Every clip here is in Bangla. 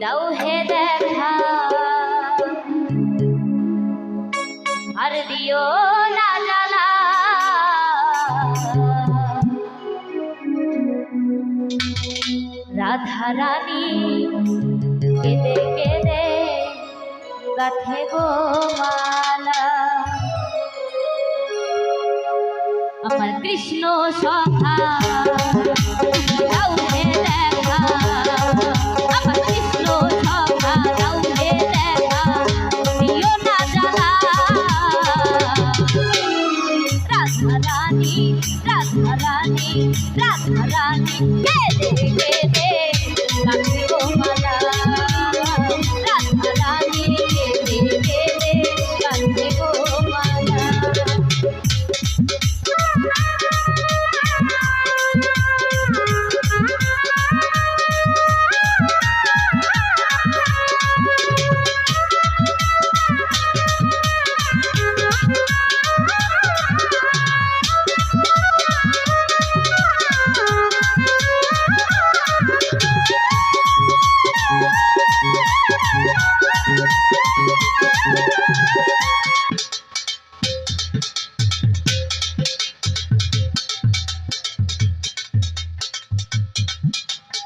দাও হে দেখা। আর দিও না জানা। রাধা রানী, কেদে কেদে গাথে গো মালা। আমার কৃষ্ণ সব রাধা রানী গে দে গে দে রাখব মালা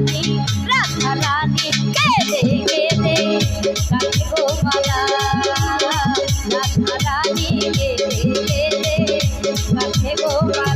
রাধে রাধা রাধে কেদে কেদে কাকে গো মালা রাধা রাধে কেদে কেদে কাকে গো মালা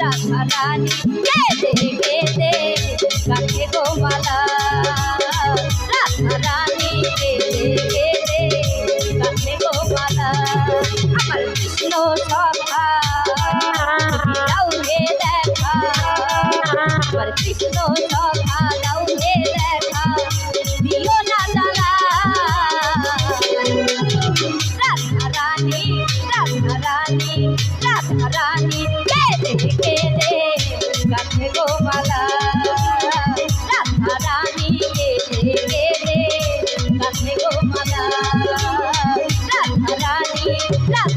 রাধা রানী কেঁদে কেঁদে কাটে গোমালা রাধা রানী কেঁদে কেঁদে কাটে গোমালা আমার কৃষ্ণ